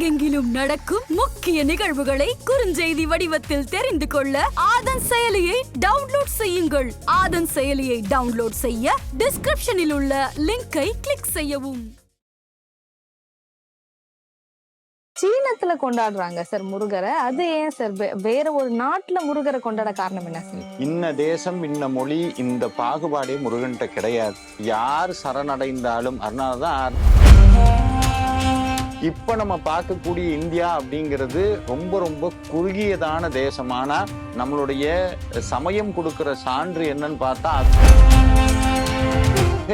உலகெங்கிலும் நடக்கும் முக்கிய நிகழ்வுகளை குறுஞ்செய்தி வடிவத்தில் தெரிந்து கொள்ள ஆதன் செயலியை டவுன்லோட் செய்யுங்கள். ஆதன் செயலியை டவுன்லோட் செய்ய டிஸ்கிரிப்ஷனில் உள்ள லிங்கை கிளிக் செய்யவும். சீனத்துல கொண்டாடுறாங்க சார் முருகரை. அது ஏன் சார்? வே- வேற ஒரு நாட்டுல முருகரை கொண்டாட காரணம் என்ன சார்? இன்ன தேசம் இன்ன மொழி இந்த பாகுபாடே முருகன்கிட்ட கிடையாது. யார் சரணடைந்தாலும் அதனாலதான் இப்போ நம்ம பார்க்கக்கூடிய இந்தியா அப்படிங்கிறது ரொம்ப ரொம்ப குறுகியதான தேசம். நம்மளுடைய சமயம் கொடுக்குற சான்று என்னன்னு பார்த்தா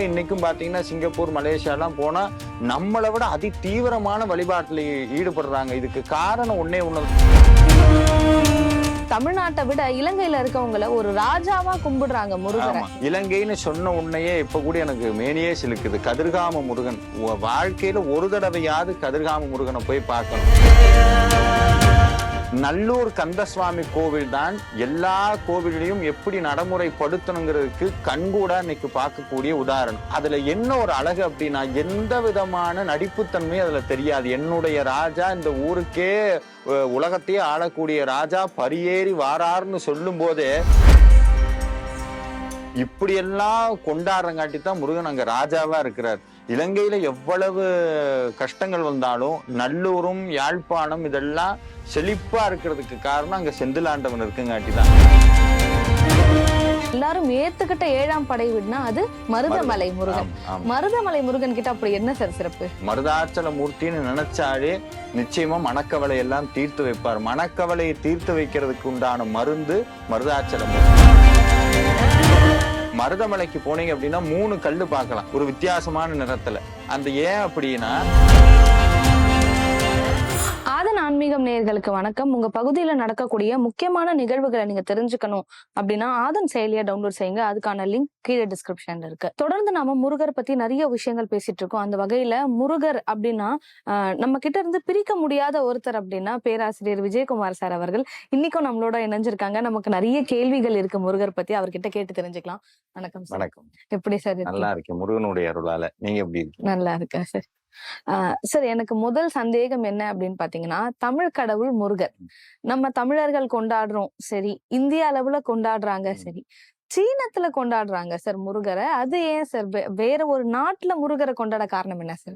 இன்னைக்கும் பார்த்தீங்கன்னா சிங்கப்பூர் மலேசியாலாம் போனால் நம்மளை விட அதி தீவிரமான வழிபாட்டில் ஈடுபடுறாங்க. இதுக்கு காரணம் ஒன்னே ஒன்று தமிழ்நாட்டை விட இலங்கையில இருக்கவங்கள ஒரு ராஜாவா கும்பிடுறாங்க முருகன் இலங்கைன்னு சொன்ன உன்னையே இப்ப கூட எனக்கு மேனியே சிலுக்குது. கதிர்காம முருகன். வாழ்க்கையில ஒரு தடவையாவது கதிர்காம முருகனை போய் பார்க்கணும். நல்லூர் கந்தசுவாமி கோவில் தான் எல்லா கோவிலையும் எப்படி நடைமுறைப்படுத்தணுங்கிறதுக்கு கண்கூடா இன்னைக்கு பார்க்கக்கூடிய உதாரணம். அதுல என்ன ஒரு அழகு அப்படின்னா எந்த விதமான நடிப்புத்தன்மையும் அதுல தெரியாது. என்னுடைய ராஜா இந்த ஊருக்கே உலகத்தையே ஆளக்கூடிய ராஜா பரியேறி வாரார்னு சொல்லும் போதே இப்படியெல்லாம் கொண்டாடுறங்காட்டி தான் முருகன் அங்க ராஜாவா இருக்கிறார். இலங்கையில எவ்வளவு கஷ்டங்கள் வந்தாலும் நல்லூரும் யாழ்ப்பாணம் இதெல்லாம் செழிப்பா இருக்கிறதுக்கு காரணம் அங்க செந்திலாண்டவன் இருக்குங்காட்டி தான் எல்லாரும் ஏத்துக்கிட்ட ஏழாம் படை வீடுனா அது மருதமலை முருகன். மருதமலை முருகன் கிட்ட அப்படி என்ன சார் சிறப்பு? மருதாச்சல மூர்த்தின்னு நினைச்சாலே நிச்சயமா மனக்கவலை எல்லாம் தீர்த்து வைப்பார். மனக்கவலையை தீர்த்து வைக்கிறதுக்கு உண்டான மருந்து மருதாச்சல மூர்த்தி மருதமலைக்கு போனீங்க அப்படின்னா மூணு கல் பார்க்கலாம். ஒரு வித்தியாசமான நிறத்துல. அந்த ஏன் அப்படின்னா ஆன்மீகம் நேயர்களுக்கு வணக்கம். உங்க பகுதியில நடக்கக்கூடிய முக்கியமான நிகழ்வுகளை நீங்க தெரிஞ்சுக்கணும் அப்படின்னா ஆதன் செயலியை டவுன்லோட் செய்யுங்க. அதுக்கான லிங்க் கீழே டிஸ்கிரிப்ஷன்ல இருக்கு. தொடர்ந்து நாம முருகர் பத்தி நிறைய விஷயங்கள் பேசிட்டு இருக்கோம். அந்த வகையில முருகர் அப்படின்னா நம்ம கிட்ட இருந்து பிரிக்க முடியாத ஒருத்தர் அப்படின்னா பேராசிரியர் விஜயகுமார் சார் அவர்கள். இன்னைக்கும் நம்மளோட இணைஞ்சிருக்காங்க. நமக்கு நிறைய கேள்விகள் இருக்கு முருகர் பத்தி. அவர்கிட்ட கேட்டு தெரிஞ்சுக்கலாம். வணக்கம் வணக்கம். எப்படி சார்? நல்லா இருக்கேன். முருகனுடைய அருளால. நீங்க எப்படி நல்லா இருக்கேன் சார். சார் எனக்கு முதல் சந்தேகம் என்ன அப்படின்னு பாத்தீங்கன்னா தமிழ் கடவுள் முருகர். நம்ம தமிழர்கள் கொண்டாடுறோம். சரி இந்திய அளவுல கொண்டாடுறாங்க. சரி சீனத்துல கொண்டாடுறாங்க சார் முருகரை. அது ஏன் சார்? வே- வேற ஒரு நாட்டுல முருகரை கொண்டாட காரணம் என்ன சார்?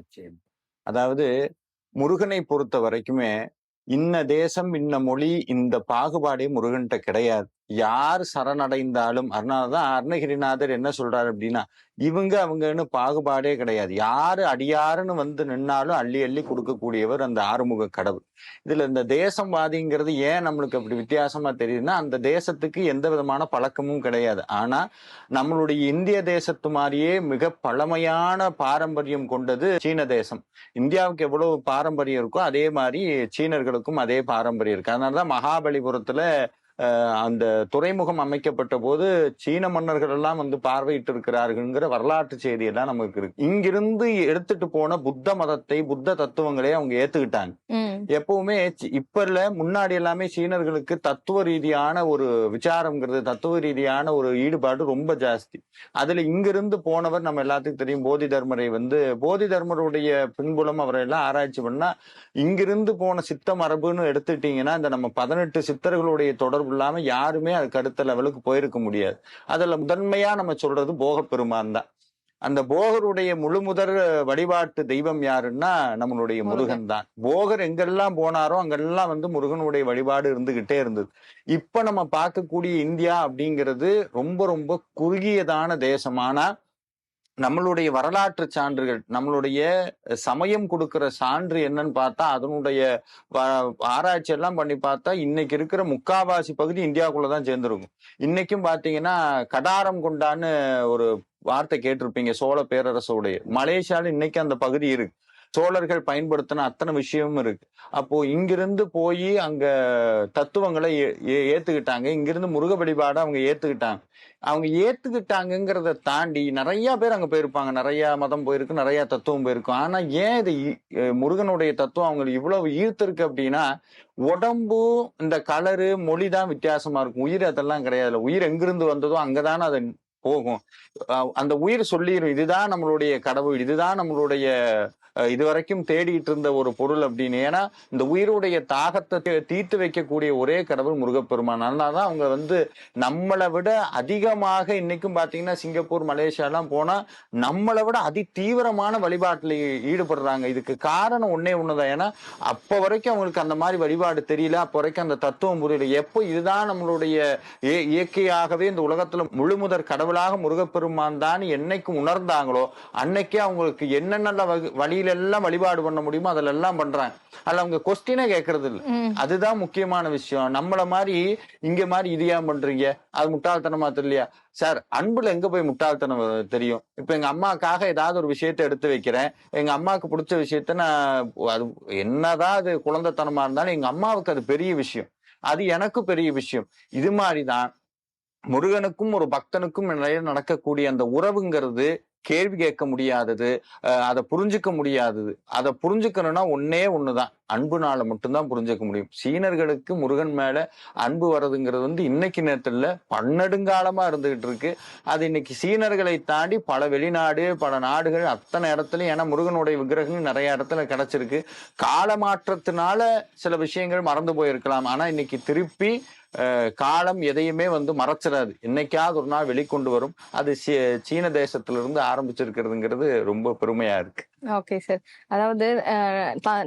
அதாவது முருகனை பொறுத்த வரைக்குமே இன்ன தேசம் இன்ன மொழி இந்த பாகுபாடே முருகன்கிட்ட கிடையாது. யார் சரணடைந்தாலும் அதனாலதான் அருணகிரிநாதர் என்ன சொல்றாரு அப்படின்னா இவங்க அவங்கன்னு பாகுபாடே கிடையாது. யாரு அடியாருன்னு வந்து நின்னாலும் அள்ளி அள்ளி கொடுக்கக்கூடியவர் அந்த ஆறுமுக கடவுள். இதுல இந்த தேசம்வாதிங்கிறது ஏன் நம்மளுக்கு அப்படி வித்தியாசமா தெரியுதுன்னா அந்த தேசத்துக்கு எந்த விதமான பழக்கமும் கிடையாது. ஆனா நம்மளுடைய இந்திய தேசத்து மாதிரியே மிக பழமையான பாரம்பரியம் கொண்டது சீன தேசம். இந்தியாவுக்கு எவ்வளவு பாரம்பரியம் இருக்கோ அதே மாதிரி சீனர்களுக்கும் அதே பாரம்பரியம் இருக்கு. அதனாலதான் மகாபலிபுரத்துல அந்த துறைமுகம் அமைக்கப்பட்ட போது சீன மன்னர்கள் எல்லாம் வந்து பார்வையிட்டு இருக்கிறார்கள்ங்கிற வரலாற்று செய்தி எல்லாம் நமக்கு இருக்கு. இங்கிருந்து எடுத்துட்டு போன புத்த மதத்தை புத்த தத்துவங்களை அவங்க ஏத்துக்கிட்டாங்க. எப்பவுமே இப்ப இல்ல முன்னாடி எல்லாமே சீனர்களுக்கு தத்துவ ரீதியான ஒரு விசாரம்ங்கிறது தத்துவ ரீதியான ஒரு ஈடுபாடு ரொம்ப ஜாஸ்தி. அதுல இங்கிருந்து போனவர் நம்ம எல்லாத்துக்கும் தெரியும் போதி தர்மரை வந்து போதி தர்மருடைய பின்புலம் அவரை எல்லாம் ஆராய்ச்சி பண்ணா இங்கிருந்து போன சித்த மரபுன்னு எடுத்துட்டீங்கன்னா இந்த நம்ம பதினெட்டு சித்தர்களுடைய தொடர்பு இல்லாம யாருமே அதுக்கு அடுத்த லெவலுக்கு போயிருக்க முடியாது. அதுல முதன்மையா நம்ம சொல்றது போக பெருமான் தான். அந்த போகருடைய முழுமுதற் வழிபாட்டு தெய்வம் யாருன்னா நம்மளுடைய முருகன் தான். போகர் எங்கெல்லாம் போனாரோ அங்கெல்லாம் வந்து முருகனுடைய வழிபாடு இருந்துகிட்டே இருந்தது. இப்ப நம்ம பார்க்கக்கூடிய இந்தியா அப்படிங்கிறது ரொம்ப ரொம்ப குறுகியதான தேசம். ஆனா நம்மளுடைய வரலாற்று சான்றுகள் நம்மளுடைய சமயம் கொடுக்கிற சான்று என்னன்னு பார்த்தா அதனுடைய ஆராய்ச்சி எல்லாம் பண்ணி பார்த்தா இன்னைக்கு இருக்கிற முக்காவாசி பகுதி இந்தியாவுக்குள்ளதான் சேர்ந்திருக்கும். இன்னைக்கும் பாத்தீங்கன்னா கடாரம் கொண்டான்னு ஒரு வார்த்தை கேட்டிருப்பீங்க சோழ பேரரசுடைய மலேசியால இன்னைக்கு அந்த பகுதி இருக்கு. சோழர்கள் பயன்படுத்தின அத்தனை விஷயமும் இருக்கு. அப்போ இங்கிருந்து போய் அங்க தத்துவங்களை ஏ- ஏ- ஏத்துக்கிட்டாங்க. இங்கிருந்து முருக வழிபாடை அவங்க ஏத்துக்கிட்டாங்க. அவங்க ஏத்துக்கிட்டாங்கிறத தாண்டி நிறைய பேர் அங்க போயிருப்பாங்க. நிறைய மதம் போயிருக்கு நிறைய தத்துவம் போயிருக்கும் ஆனா ஏன் இது ஈ- முருகனுடைய தத்துவம் அவங்களுக்கு இவ்வளவு ஈர்த்திருக்கு அப்படின்னா உடம்பு இந்த கலரு மொழி தான் வித்தியாசமா இருக்கும். உயிர் அதெல்லாம் கிடையாது. உயிர் எங்கிருந்து வந்ததோ அங்கதானே அதை போகும். அந்த உயிர் சொல்லிடும் இதுதான் நம்மளுடைய கடவுள் இதுதான் நம்மளுடைய இது வரைக்கும் தேடிட்டு இருந்த ஒரு பொருள் அப்படின்னு. ஏன்னா இந்த உயிருடைய தாகத்தை தீர்த்து வைக்கக்கூடிய ஒரே கடவுள் முருகப்பெருமான். அதனாலதான் அவங்க வந்து நம்மளை விட அதிகமாக இன்னைக்கும் பாத்தீங்கன்னா சிங்கப்பூர் மலேசியாலாம் எல்லாம் போனா நம்மளை விட அதி தீவிரமான வழிபாட்டுல ஈடுபடுறாங்க. இதுக்கு காரணம் ஒன்னே ஒண்ணுதான். ஏன்னா அப்ப வரைக்கும் அவங்களுக்கு அந்த மாதிரி வழிபாடு தெரியல. அப்ப வரைக்கும் அந்த தத்துவம் புரியல. எப்போ இதுதான் நம்மளுடைய இயற்கையாகவே இந்த உலகத்துல முழுமுதற் கடவுள் கடவுளாக முருகப்பெருமான் தான் என்னைக்கு உணர்ந்தாங்களோ அன்னைக்கே அவங்களுக்கு என்னென்ன வகு- வழியில எல்லாம் வழிபாடு பண்ண முடியுமோ அதுல எல்லாம் பண்றாங்க. அதுல அவங்க கொஸ்டினே கேட்கறது இல்ல. அதுதான் முக்கியமான விஷயம். நம்மள மாதிரி இங்க மாதிரி இது ஏன் பண்றீங்க? அது முட்டாள்தனமா தெரியலையா? சார் அன்புல எங்க போய் முட்டாள்தனம் தெரியும்? இப்ப எங்க அம்மாக்காக ஏதாவது ஒரு விஷயத்த எடுத்து வைக்கிறேன். எங்க அம்மாவுக்கு பிடிச்ச விஷயத்த நான் அது என்னதான் அது குழந்தைத்தனமா இருந்தாலும் எங்க அம்மாவுக்கு அது பெரிய விஷயம். அது எனக்கு பெரிய விஷயம். இது மாதிரிதான் முருகனுக்கும் ஒரு பக்தனுக்கும் நிறைய நடக்கக்கூடிய அந்த உறவுங்கிறது கேள்வி கேட்க முடியாதது அதை புரிஞ்சுக்க முடியாதது. அதை புரிஞ்சுக்கணும்னா ஒன்னே ஒண்ணுதான். அன்புனால மட்டும்தான் புரிஞ்சுக்க முடியும். சீனர்களுக்கு முருகன் மேல அன்பு வர்றதுங்கிறது வந்து இன்னைக்கு நேரத்துல பன்னெடுங்காலமா இருந்துகிட்டு இருக்கு. அது இன்னைக்கு சீனர்களை தாண்டி பல வெளிநாடு பல நாடுகள் அத்தனை இடத்துலயும் ஏன்னா முருகனுடைய விக்கிரகங்கள் நிறைய இடத்துல கிடைச்சிருக்கு. காலமாற்றத்தினால சில விஷயங்கள் மறந்து போயிருக்கலாம். ஆனா இன்னைக்கு திருப்பி காலம் எதையுமே வந்து மறைச்சிடாது என்னைக்காவது ஒரு நாள் வெளிக்கொண்டு வரும். அது சீ- சீன தேசத்திலிருந்து ஆரம்பிச்சிருக்கிறதுங்கிறது ரொம்ப பெருமையா இருக்கு. ஓகே சார் அதாவது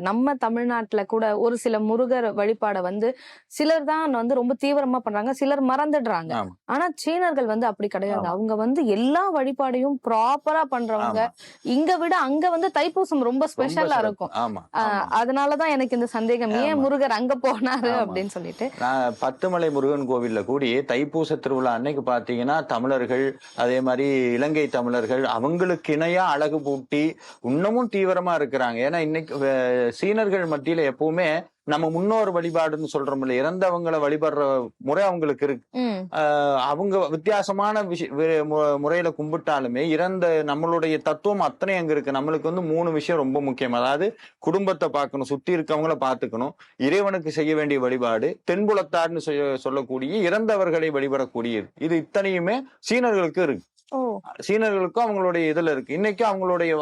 நம்ம தமிழ்நாட்டுல கூட ஒரு சில முருகர் வழிபாடை வந்து சிலர் தான் வந்து ரொம்ப தீவிரமா பண்றாங்க சிலர் மறந்துடுறாங்க. ஆனா சீனர்கள் வந்து அப்படி கிடையாது. அவங்க வந்து எல்லா வழிபாடையும் ப்ராப்பரா பண்றவங்க. இங்க விட அங்க வந்து தைப்பூசம் ரொம்ப ஸ்பெஷலா. இருக்கும். அதனாலதான் எனக்கு இந்த சந்தேகம் ஏன். முருகர் அங்க போனாரு. அப்படின்னு சொல்லிட்டு பத்துமலை முருகன் கோவில்ல கூடி தைப்பூச திருவிழா அன்னைக்கு பாத்தீங்கன்னா தமிழர்கள் அதே மாதிரி இலங்கை தமிழர்கள் அவங்களுக்கு இணையா அழகு பூட்டி இன்னமும் தீவிரமா இருக்கிறாங்க. ஏன்னா இன்னைக்கு சீனர்கள் மத்தியில எப்பவுமே நம்ம முன்னோர் வழிபாடுன்னு சொல்றோம்ல இறந்தவங்களை வழிபடுற முறை அவங்களுக்கு இருக்கு. அவங்க வித்தியாசமான முறையில கும்பிட்டாலுமே இறந்த நம்மளுடைய தத்துவம் அத்தனை அங்க இருக்கு. நம்மளுக்கு வந்து மூணு விஷயம் ரொம்ப முக்கியம். அதாவது குடும்பத்தை பார்க்கணும் சுத்தி இருக்கவங்கள பார்த்துக்கணும் இறைவனுக்கு செய்ய வேண்டிய வழிபாடு தென்புலத்தார்னு சொல்ல- சொல்லக்கூடிய இறந்தவர்களை வழிபடக்கூடியது இது இத்தனையுமே சீனர்களுக்கு இருக்கு. சீனர்களுக்கும் அவங்களுடைய இதுல இருக்கு. இன்னைக்கு அவங்களுடைய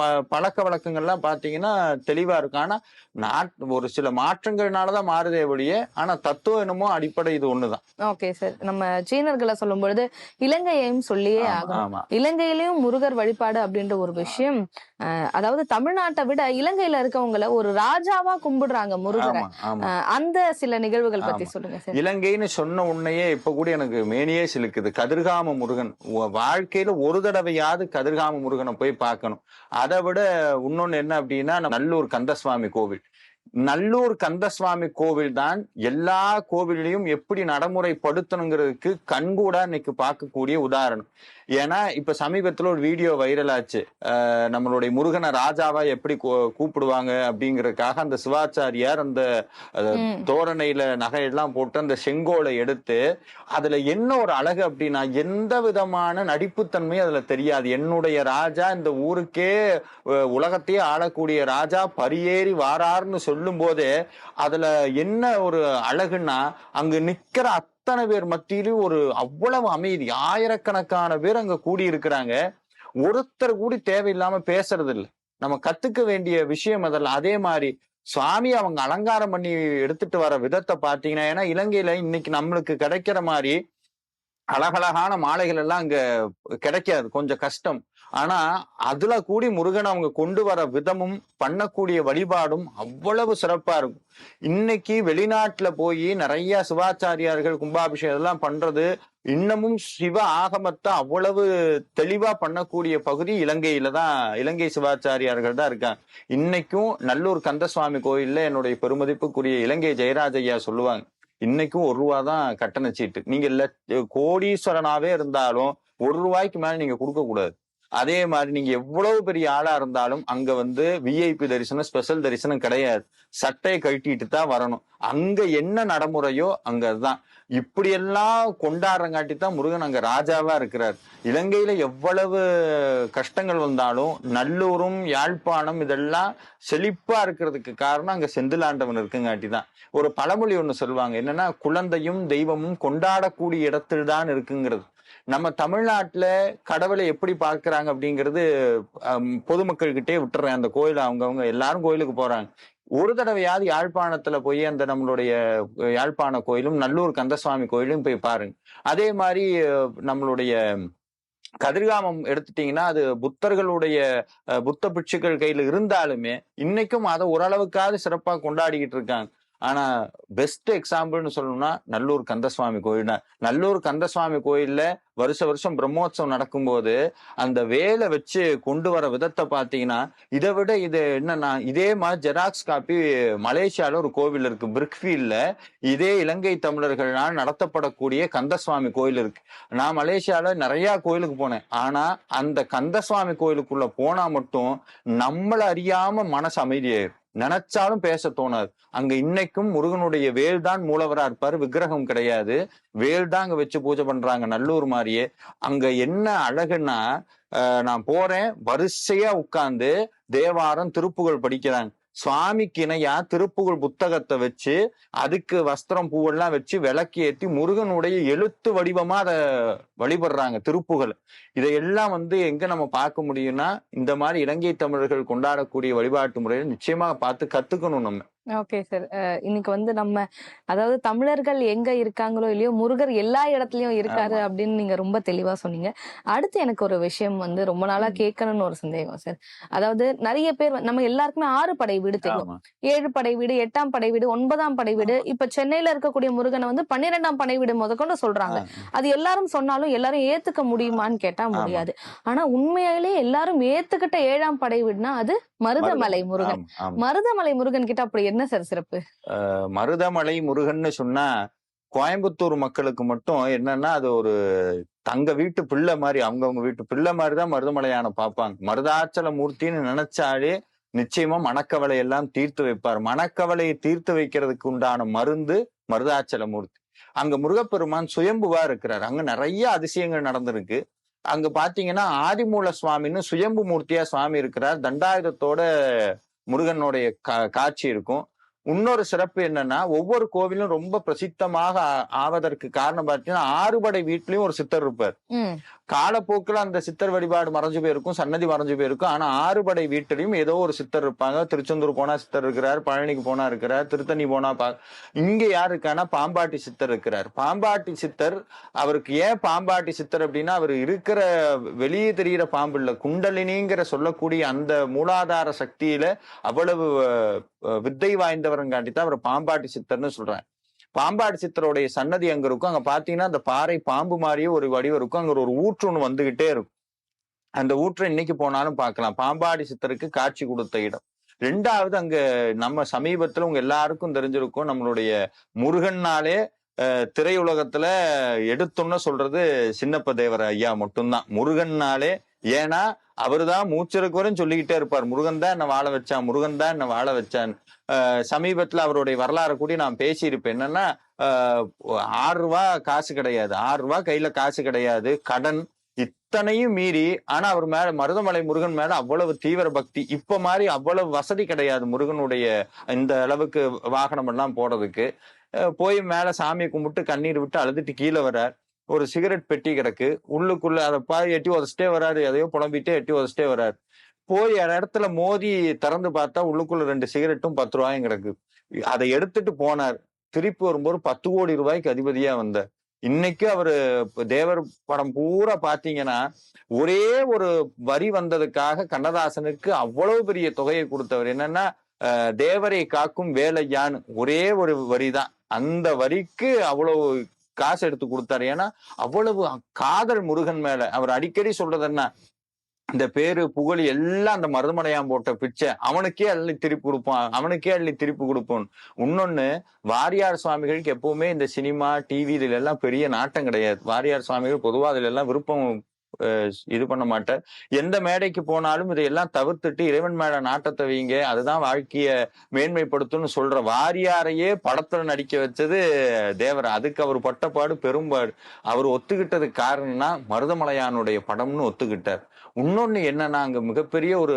ப- பழக்க வழக்கங்கள்லாம் பாத்தீங்கன்னா தெளிவா இருக்கு ஆனா நாட் ஒரு சில மாற்றங்கள்னாலதான் மாறுதே ஒழிய ஆனா தத்துவம் என்னமோ அடிப்படை இது ஒண்ணுதான். Okay sir. நம்ம சீனர்களை சொல்லும் பொழுது இலங்கையையும் சொல்லியே ஆமா இலங்கையிலயும் முருகர் வழிபாடு அப்படின்ற ஒரு விஷயம் அதாவது தமிழ்நாட்டை விட இலங்கையில இருக்கவங்கள ஒரு ராஜாவா கும்பிடுறாங்க முருகரை. அந்த சில நிகழ்வுகள் பத்தி. சொல்லுங்க சார். இலங்கைன்னு சொன்ன உன்னையே இப்ப கூட எனக்கு மேனியே சிலுக்குது. கதிர்காம முருகன். வாழ்க்கையில ஒரு தடவையாவது கதிர்காம முருகனை போய் பார்க்கணும். அதை விட இன்னொன்னு என்ன அப்படின்னா நல்லூர் கந்தசுவாமி கோவில். நல்லூர் கந்தசுவாமி கோவில் தான் எல்லா கோவிலையும் எப்படி நடைமுறைப்படுத்தணுங்கிறதுக்கு கண்கூடா இன்னைக்கு பார்க்கக்கூடிய உதாரணம். ஏன்னா இப்ப சமீபத்துல ஒரு வீடியோ வைரல் ஆச்சு நம்மளுடைய முருகனை ராஜாவா எப்படி கூப்பிடுவாங்க அப்படிங்கறதுக்காக அந்த சிவாச்சாரியார் அந்த. தோரணையில நகையெல்லாம் போட்டு அந்த செங்கோலை எடுத்து அதுல என்ன ஒரு அழகு அப்படின்னா எந்த விதமான நடிப்புத்தன்மையும் அதுல தெரியாது. என்னுடைய ராஜா இந்த ஊருக்கே உலகத்தையே ஆளக்கூடிய ராஜா பரியேறி வாரார்னு சொல்லும் போதே அதுல என்ன ஒரு அழகுன்னா அங்கு நிக்கிற அத்தனை பேர் மத்தியிலும் ஒரு அவ்வளவு அமைதி. ஆயிரக்கணக்கான பேர் அங்க கூடி இருக்கிறாங்க ஒருத்தர் கூடி தேவையில்லாம பேசுறது இல்ல நம்ம கத்துக்க வேண்டிய விஷயம் அதெல்லாம் அதே மாதிரி சுவாமி அவங்க அலங்காரம் பண்ணி எடுத்துட்டு வர விதத்தை பாத்தீங்கன்னா ஏன்னா இலங்கையில இன்னைக்கு நம்மளுக்கு கிடைக்கிற மாதிரி அழகழகான மாலைகள் எல்லாம் அங்க கிடைக்காது. கொஞ்சம் கஷ்டம். ஆனா அதுல கூடி முருகன் அவங்க கொண்டு வர விதமும் பண்ணக்கூடிய வழிபாடும் அவ்வளவு சிறப்பா இருக்கும். இன்னைக்கு வெளிநாட்டுல போய் நிறைய சிவாச்சாரியார்கள் கும்பாபிஷேகம் எல்லாம் பண்றது இன்னமும் சிவ ஆகமத்தை அவ்வளவு தெளிவா பண்ணக்கூடிய பகுதி இலங்கையில தான் இலங்கை சிவாச்சாரியார்கள் தான் இருக்காங்க. இன்னைக்கும் நல்லூர் கந்தசுவாமி கோயில்ல என்னுடைய பெருமதிப்புக்குரிய இலங்கை ஜெயராஜையா சொல்லுவாங்க இன்னைக்கும் ஒரு ரூபா தான் கட்டண சீட்டு. நீங்க கோடீஸ்வரனாவே இருந்தாலும் ஒரு ரூபாய்க்கு மேல நீங்க கொடுக்க கூடாது. அதே மாதிரி நீங்க எவ்வளவு பெரிய ஆளா இருந்தாலும் அங்க வந்து விஐபி தரிசனம் ஸ்பெஷல் தரிசனம் கிடையாது. சட்டையை கழட்டிட்டு தான் வரணும். அங்க என்ன நடைமுறையோ அங்கதான். அதுதான் இப்படியெல்லாம் கொண்டாடுறங்காட்டி தான் முருகன் அங்க ராஜாவா இருக்கிறார். இலங்கையில எவ்வளவு கஷ்டங்கள் வந்தாலும் நல்லூரும் யாழ்ப்பாணம் இதெல்லாம் செழிப்பா இருக்கிறதுக்கு காரணம் அங்க செந்திலாண்டவன் இருக்குங்காட்டி தான். ஒரு பழமொழி ஒண்ணு சொல்லுவாங்க. என்னன்னா குழந்தையும் தெய்வமும் கொண்டாடக்கூடிய இடத்தில் தான் இருக்குங்கிறது. நம்ம தமிழ்நாட்டுல கடவுளை எப்படி பார்க்கறாங்க அப்படிங்கிறது பொதுமக்கள்கிட்டே விட்டுறேன். அந்த கோயில் அவங்கவங்க எல்லாரும் கோயிலுக்கு போறாங்க. ஒரு தடவையாவது யாழ்ப்பாணத்துல போய் அந்த நம்மளுடைய யாழ்ப்பாண கோயிலும் நல்லூர் கந்தசுவாமி கோயிலும் போய் பாருங்க. அதே மாதிரி நம்மளுடைய கதிர்காமம் எடுத்துட்டீங்கன்னா அது புத்தர்களுடைய புத்த பிட்சுக்கள் கையில இருந்தாலுமே இன்னைக்கும் அதை ஓரளவுக்காவது சிறப்பா கொண்டாடிக்கிட்டு இருக்காங்க. ஆனா பெஸ்ட் எக்ஸாம்பிள்னு சொல்லணும்னா நல்லூர் கந்தசுவாமி கோயில். நல்லூர் கந்தசுவாமி கோயில்ல வருஷ வருஷம் பிரம்மோத்சவம் நடக்கும்போது அந்த வேலை வச்சு கொண்டு வர விதத்தை பார்த்தீங்கன்னா இதை விட இது என்னன்னா இதே மாதிரி ஜெராக்ஸ் காப்பி மலேசியால ஒரு கோவில் இருக்கு பிரிக்ஃபீல்ட்ல. இதே இலங்கை தமிழர்களால் நடத்தப்படக்கூடிய கந்தசுவாமி கோயில் இருக்கு. நான் மலேசியால நிறைய கோயிலுக்கு போனேன். ஆனா அந்த கந்தசுவாமி கோயிலுக்குள்ள போனா மட்டும் நம்மள அறியாம மனசு அமைதியாயிரும். நினைச்சாலும் பேச தோணாது. அங்க இன்னைக்கும் முருகனுடைய வேல் தான் மூலவரா இருப்பாரு விக்கிரகம் கிடையாது. வேல் தான் அங்க வச்சு பூஜை பண்றாங்க நல்லூர் மாதிரியே. அங்க என்ன அழகுன்னா நான் போறேன் வரிசையா உட்கார்ந்து தேவாரம் திருப்புகழ் படிக்கிறாங்க. சுவாமிக்கு இணையா திருப்புகழ் புத்தகத்தை வச்சு அதுக்கு வஸ்திரம் பூவெல்லாம் வச்சு விளக்கு ஏற்றி முருகனுடைய எழுத்து வடிவமா அதை வழிபடுறாங்க திருப்புகழ். இதையெல்லாம் வந்து எங்க நம்ம பார்க்க முடியும்னா இந்த மாதிரி இலங்கை தமிழர்கள் கொண்டாடக்கூடிய வழிபாட்டு முறையை நிச்சயமாக பார்த்து கத்துக்கணும் நம்ம. Okay sir. இன்னைக்கு வந்து நம்ம அதாவது தமிழர்கள் எங்க இருக்காங்களோ இல்லையோ முருகர் எல்லா இடத்துலயும் இருக்காரு அப்படின்னு நீங்க ரொம்ப தெளிவா சொன்னீங்க. அடுத்து எனக்கு ஒரு விஷயம் வந்து ரொம்ப நாளா கேட்கணும்னு ஒரு சந்தேகம் சார். அதாவது நிறைய பேர் நம்ம எல்லாருக்குமே ஆறு படை வீடு தெரியும். ஏழு படை வீடு எட்டாம் படை வீடு ஒன்பதாம் படை வீடு. இப்ப சென்னையில இருக்கக்கூடிய முருகனை வந்து பன்னிரெண்டாம் படை வீடு முதற்கொண்டு சொல்றாங்க. அது எல்லாரும் சொன்னாலும் எல்லாரும் ஏத்துக்க முடியுமான்னு கேட்டா முடியாது. ஆனா உண்மையிலே எல்லாரும் ஏத்துக்கிட்ட ஏழாம் படை வீடுனா அது மருதமலை. முருகன். மருதமலை முருகன் கிட்ட அப்படி என்ன சார் சிறப்பு? மருதமலை முருகன்னு சொன்னா கோயம்புத்தூர் மக்களுக்கு மட்டும் என்னன்னா அது ஒரு தங்க வீட்டு பிள்ளை மாதிரி அவங்கவுங்க வீட்டு பிள்ளை மாதிரி தான் மருதமலையான பார்ப்பாங்க மருதாச்சல மூர்த்தின்னு நினைச்சாலே நிச்சயமா மணக்கவலை எல்லாம் தீர்த்து வைப்பார். மணக்கவலையை தீர்த்து வைக்கிறதுக்கு உண்டான மருந்து மருதாச்சல மூர்த்தி. அங்க முருகப்பெருமான் சுயம்புவா இருக்கிறார். அங்க நிறைய அதிசயங்கள் நடந்திருக்கு. அங்க பாத்தீங்கன்னா ஆதிமூல சுவாமின்னு சுயம்பு மூர்த்தியா சுவாமி இருக்கிறார். தண்டாயுதத்தோட முருகனுடைய கா- காட்சி இருக்கும். இன்னொரு சிறப்பு என்னன்னா ஒவ்வொரு கோவிலும் ரொம்ப பிரசித்தமாக ஆவதற்கு காரணம் பார்த்தீங்கன்னா ஆறுபடை வீட்லயும் ஒரு சித்தர் இருப்பார். காலப்போக்கில் அந்த சித்தர் வழிபாடு மறைஞ்சு போயிருக்கும் சன்னதி மறைஞ்சு போயிருக்கும். ஆனா ஆறுபடை வீட்டிலையும் ஏதோ ஒரு சித்தர் இருப்பாங்க. திருச்செந்தூர் போனா சித்தர் இருக்கிறார் பழனிக்கு போனா இருக்கிறார் திருத்தணி போனா பா இங்க யார் இருக்கான்னா பாம்பாட்டி சித்தர் இருக்கிறார். பாம்பாட்டி சித்தர் அவருக்கு ஏன் பாம்பாட்டி சித்தர் அப்படின்னா அவர் இருக்கிற வெளியே தெரிகிற பாம்பு இல்ல குண்டலினிங்கிற சொல்லக்கூடிய அந்த மூலாதார சக்தியில அவ்வளவு வித்தை வாய்ந்தவரங்காட்டி தான் அவர் பாம்பாட்டி சித்தர்னு சொல்றேன் பாம்பாடி சித்தருடைய சன்னதி அங்க இருக்கும். அங்க பாத்தீங்கன்னா அந்த பாறை பாம்பு மாதிரியே ஒரு வடிவம் இருக்கும். அங்க ஒரு ஊற்று ஒன்று வந்துகிட்டே இருக்கும். அந்த ஊற்றை இன்னைக்கு போனாலும் பார்க்கலாம். பாம்பாடி சித்தருக்கு காட்சி கொடுத்த இடம். ரெண்டாவது அங்க நம்ம சமீபத்துல உங்க எல்லாருக்கும் தெரிஞ்சிருக்கும் நம்மளுடைய முருகன்னாலே திரையுலகத்துல எடுத்தோன்னு சொல்றது சின்னப்ப தேவர ஐயா மட்டும்தான். முருகன்னாலே ஏன்னா அவருதான் மூச்சிருக்கவரும் சொல்லிக்கிட்டே இருப்பார். முருகன் தான் என்ன வாழ வச்சான் முருகன் தான் என்ன வாழ வச்சான். சமீபத்துல அவருடைய வரலாறு கூடி நான் பேசியிருப்பேன். என்னன்னா ஆறு ரூபா காசு கிடையாது. ஆறு ரூபா கையில காசு கிடையாது. கடன் இத்தனையும் மீறி ஆனா அவர் மேல மருதமலை முருகன் மேல அவ்வளவு தீவிர பக்தி. இப்ப மாதிரி அவ்வளவு வசதி கிடையாது முருகனுடைய இந்த அளவுக்கு வாகனம் எல்லாம் போறதுக்கு போய் மேல சாமியை கும்பிட்டு கண்ணீர் விட்டு அழுதுட்டு கீழே வர்றார். ஒரு சிகரெட் பெட்டி கிடக்கு. உள்ளுக்குள்ள அதை பாதி எட்டி உதச்சிட்டே வராரு எதையோ புலம்பிட்டே எட்டி உதச்சிட்டே வராரு போய் அந்த இடத்துல மோதி திறந்து பார்த்தா உள்ளுக்குள்ள ரெண்டு சிகரெட்டும் பத்து ரூபாயும் கிடக்கு. அதை எடுத்துட்டு போனார். திருப்பி வரும்போது பத்து கோடி ரூபாய்க்கு அதிபதியா வந்தார். இன்னைக்கு அவரு தேவர் படம் பூரா பாத்தீங்கன்னா ஒரே ஒரு வரி வந்ததுக்காக கண்ணதாசனுக்கு அவ்வளவு பெரிய தொகையை கொடுத்தவர். என்னன்னா தேவரை காக்கும் வேலையான்னு ஒரே ஒரு வரி தான் அந்த வரிக்கு அவ்வளவு காசு எடுத்து கொடுத்தாரு. ஏன்னா அவ்வளவு காதல் முருகன் மேல அவர் அடிக்கடி சொல்றது என்ன? இந்த பேரு புகழ் எல்லாம் அந்த மருதமலையான் போட்ட பிச்சை. அவனுக்கே அள்ளி திருப்பி கொடுப்பான். அவனுக்கே அள்ளி திருப்பி கொடுப்போம். இன்னொன்னு வாரியார் சுவாமிகளுக்கு எப்பவுமே இந்த சினிமா டிவி இதுல எல்லாம் பெரிய நாட்டம் கிடையாது. வாரியார் சுவாமிகள் பொதுவாக அதுல எல்லாம் விருப்பம் இது பண்ண மாட்டார் எந்த மேடைக்கு போனாலும் இதையெல்லாம் தவிர்த்துட்டு இறைவன் மேல நாட்டத்தை வைங்க அதுதான் வாழ்க்கைய மேன்மைப்படுத்தும்னு சொல்ற வாரியாரையே படத்துல நடிக்க வச்சது தேவர். அதுக்கு அவர் பட்டப்பாடு பெரும்பாடு. அவர் ஒத்துக்கிட்டதுக்கு காரணம்னா மருதமலையானுடைய படம்னு ஒத்துக்கிட்டார். இன்னொன்னு என்னன்னா அங்க மிகப்பெரிய ஒரு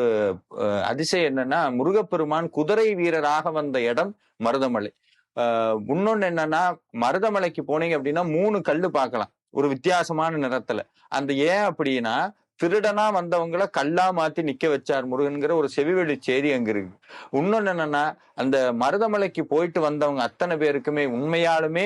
அஹ், அதிசயம் என்னன்னா முருகப்பெருமான் குதிரை வீரராக வந்த இடம் மருதமலை. ஆஹ் இன்னொன்னு என்னன்னா மருதமலைக்கு போனீங்க அப்படின்னா மூணு கல்லு பார்க்கலாம். ஒரு வித்தியாசமான நிறத்துல. அந்த ஏன் அப்படின்னா திருடனா வந்தவங்கள கல்லா மாத்தி நிக்க வச்சார் முருகன்கிற ஒரு செவிவெளி செய்தி அங்க இருக்கு. இன்னொன்னு என்னன்னா அந்த மருதமலைக்கு போயிட்டு வந்தவங்க அத்தனை பேருக்குமே உண்மையாலுமே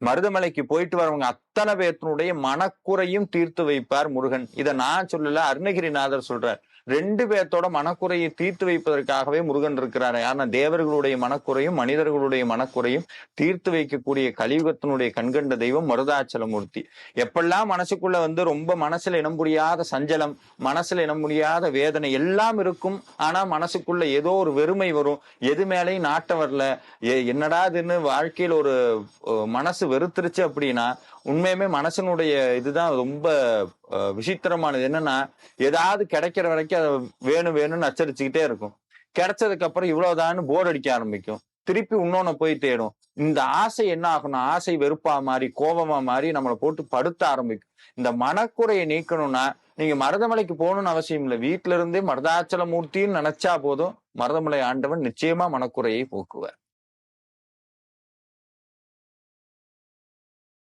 மருதமலைக்கு போயிட்டு வரவங்க அத்தனை பேர்த்தினுடைய மனக்குறையும் தீர்த்து வைப்பார் முருகன். இதை நான் சொல்லல அருணகிரிநாதர் சொல்றார். ரெண்டு பேர்த்தோட மனக்குறையை தீர்த்து வைப்பதற்காகவே முருகன் இருக்கிறார். யாருன்னா தேவர்களுடைய மனக்குறையும் மனிதர்களுடைய மனக்குறையும் தீர்த்து வைக்கக்கூடிய கலியுகத்தினுடைய கண்கண்ட தெய்வம் மருதாச்சலமூர்த்தி. எப்பெல்லாம் மனசுக்குள்ள வந்து ரொம்ப மனசுல இனம் புரியாத சஞ்சலம் மனசுல இனம் முடியாத வேதனை எல்லாம் இருக்கும் ஆனா மனசுக்குள்ள ஏதோ ஒரு வெறுமை வரும் எது மேலேயும் நாட்ட வரல ஏ- என்னடா இதுன்னு வாழ்க்கையில் ஒரு மனசு வெறுத்துருச்சு அப்படின்னா உண்மையுமே மனசனுடைய இதுதான் ரொம்ப விசித்திரமானது. என்னன்னா ஏதாவது கிடைக்கிற வரைக்கும் அதை வேணும் வேணும்னு அச்சரிச்சுக்கிட்டே இருக்கும். கிடைச்சதுக்கு அப்புறம் இவ்வளவுதான்னு போர் அடிக்க ஆரம்பிக்கும். திருப்பி இன்னொன்னு போய் தேடும். இந்த ஆசை என்ன ஆகணும் ஆசை வெறுப்பா மாறி கோபமா மாறி நம்மளை போட்டு படுத்த ஆரம்பிக்கும். இந்த மனக்குறையை நீக்கணும்னா நீங்க மருதமலைக்கு போகணும்னு அவசியம் இல்லை. வீட்டுல இருந்தே மருதாச்சல மூர்த்தின்னு நினைச்சா போதும். மருதமலை ஆண்டவன் நிச்சயமா மனக்குறையை போக்குவார்.